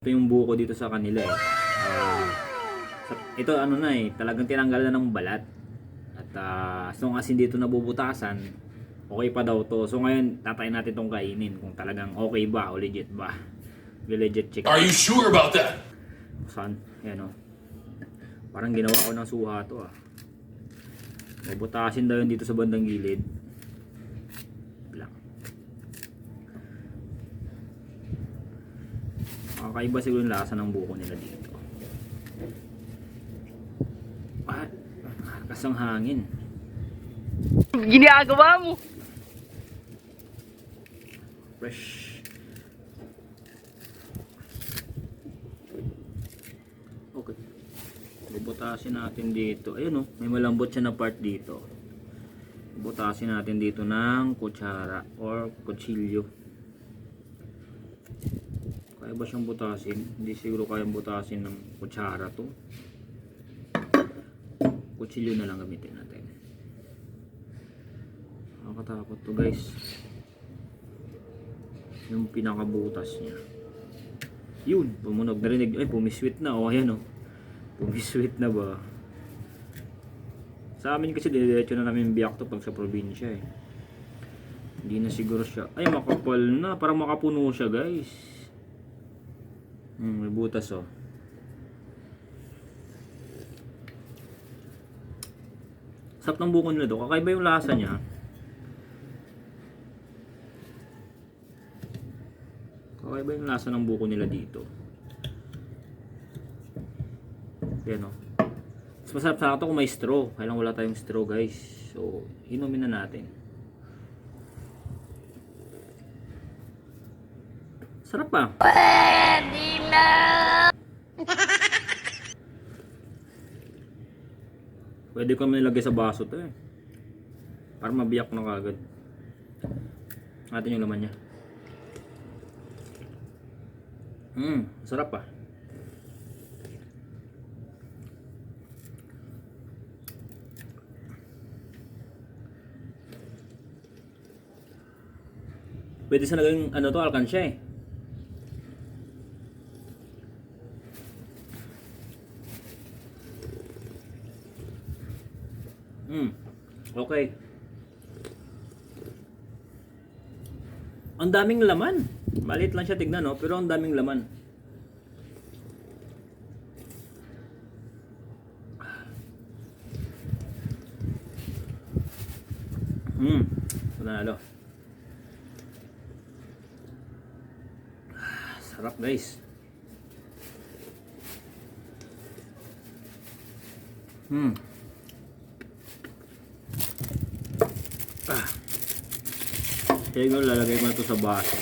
Ito yung buko dito sa kanila eh. Sa- ito ano na eh, talagang tinanggal na ng balat. At ah, as long as hindi ito nabubutasan, okay pa daw to. So ngayon, tatayin natin itong kainin kung talagang okay ba o legit ba. May legit check. Are you sure about that? Saan? Yan o. Parang ginawa ko ng suha to ah. Bubutasin daw yun dito sa bandang gilid. Kakaiba siguro yung lasa ng buko nila dito. Ah, kasang hangin. Ginagawa mo. Fresh. Okay. Bubutasin natin dito. Ayun oh, may malambot siya na part dito. Bubutasin natin dito ng kutsara or kutsilyo. Kaya ba siyang butasin? Hindi siguro kayang butasin ng kutsara to. Kutsilyo na lang gamitin natin. Nakakatakot to guys yung pinakabutas niya. Yun, pumunog. Narinig, ay pumisweet na. O, ayan o. Pumisweet na ba? Sa amin kasi diretso na namin biyak to pag sa probinsya eh. Hindi na siguro siya. Ay, makapal na. Parang makapuno siya guys. Hmm, may butas oh. Sarap ng buko nila do. Kakaiba yung lasa niya. Okay ba yung lasa ng buko nila dito? Yan o. Mas masarap sa akin kung may straw. Kaya lang wala tayong straw guys. So, inumin na natin. Sarap pa. Pwede na. Pwede ko naman ilagay sa baso to eh. Para mabiyak na kagad. Natin yung laman niya. Mmm, sarap pa. Pwede sa naging ano to, alkansya eh. Hmm. Okay. Ang daming laman. Maliit lang siya tignan, no? Pero ang daming laman. Hmm. Panalo. Ah, Sarap, guys. Hmm. Kaya ko lalagay ko na to sa baso.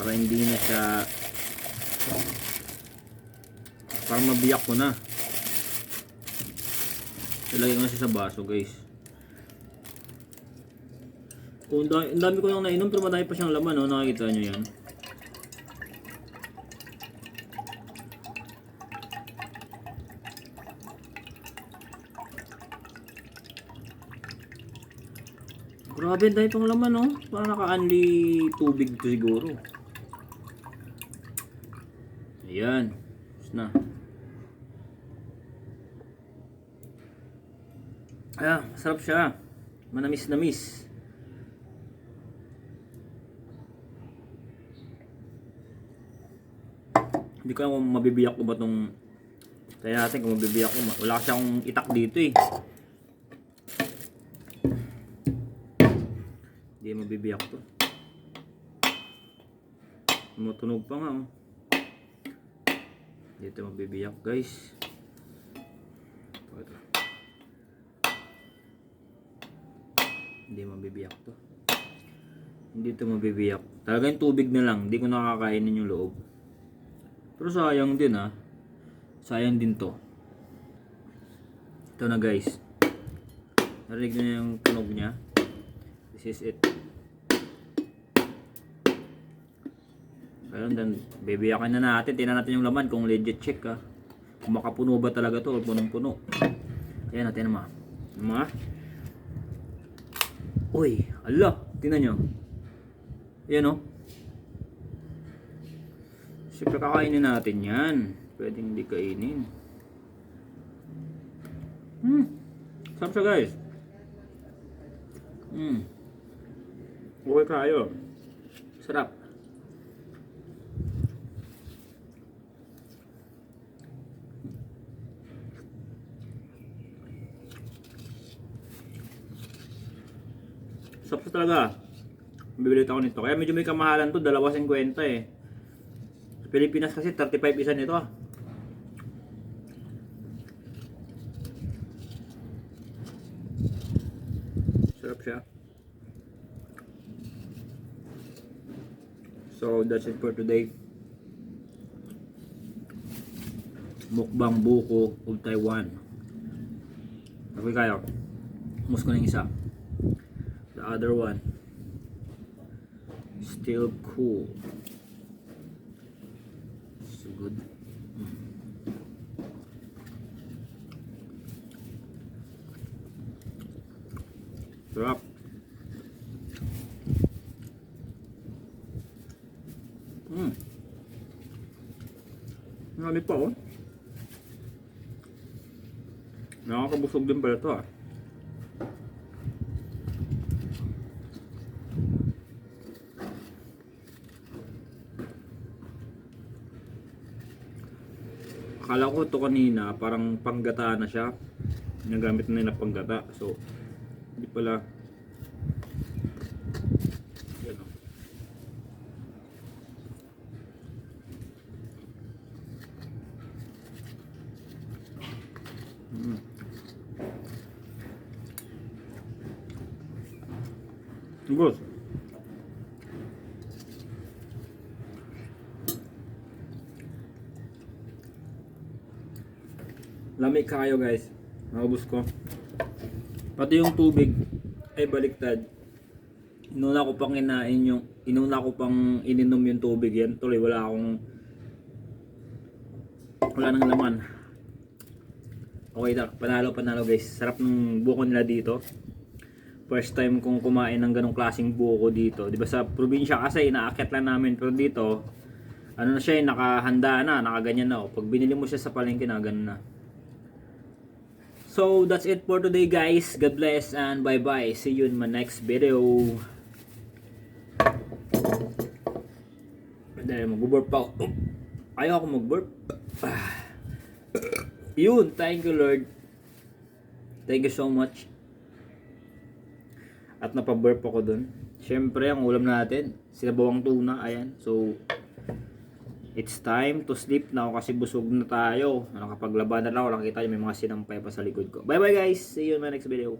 Para hindi na siya para mabiyak ko na. Ilagay ko na siya sa baso guys. Kung dami, dami ko lang nainom pero madami pa siyang laman oh, nakikita nyo yan Grabe, dami pang laman, no? Parang naka-unli tubig to siguro. Ayan. Tapos na. Ah, masarap siya. Manamis-namis. Hindi ko alam kung mabibiyak ko ba tong... Kaya natin kung mabibiyak ko. Wala kasi akong itak dito eh. Hindi mabibiyak to. Tumutunog pa nga oh. Dito mabibiyak guys. Ito, ito. Hindi mabibiyak to. Hindi to mabibiyak. Talagang tubig na lang. Hindi ko nakakainin yung loob. Pero sayang din ah. Sayang din to. Ito na guys. Narinig na yung tunog niya. Is it. Pero then, bibiyakin na natin. Tingnan natin yung laman kung legit check ha. Kung makapuno ba talaga to o punong-puno. Ayan natin naman. Mga. Uy, ala. Tingnan nyo. Ayan o. Siyempre kakainin natin yan. Pwedeng hindi kainin. Hmm. Sarap siya guys. Hmm. Okay kayo. Sarap. Sarap talaga. Bibili ako nito. Kaya medyo may kamahalan to. Dalawa 50 eh. Sa Pilipinas kasi 35 isa nito ah. Sarap siya. So that's it for today. Mukbang buko of Taiwan. Okay kayo. Mus ko yung isa. The other one. Still cool. So good. Mm. Sarap. Mm. Marami pa oh. Nakakabusog din pala ito ah. Akala ko ito kanina, parang panggata na siya. Nagamit na nila panggata. So, hindi pala. Good. Lamig kayo guys. Naubos ko. Pati yung tubig ay baliktad. Inuna ko pang inain yung inuna ko pang ininom yung tubig yan. Tuloy wala akong wala nang laman. Okay na, panalo panalo guys. Sarap ng buko nila dito. First time kong kumain ng ganong klaseng buko dito. 'Di ba sa probinsya kasi inaakyat lang namin pero dito ano na siya, eh, nakahanda na, nakaganyan na. oh. Pag binili mo siya sa palengke na ganun na. So that's it for today guys. God bless and bye bye. See you in my next video. Dahil mag-burp ako. Ayaw ako mag-burp. Ah. Yun, thank you Lord. Thank you so much. At napaburp ako dun. Siyempre, ang ulam natin, sinabawang tuna, ayan. So, it's time to sleep na ako kasi busog na tayo. Nakapaglaban na lang ako, nakita niyo may mga sinampay pa sa likod ko. Bye bye guys! See you in my next video.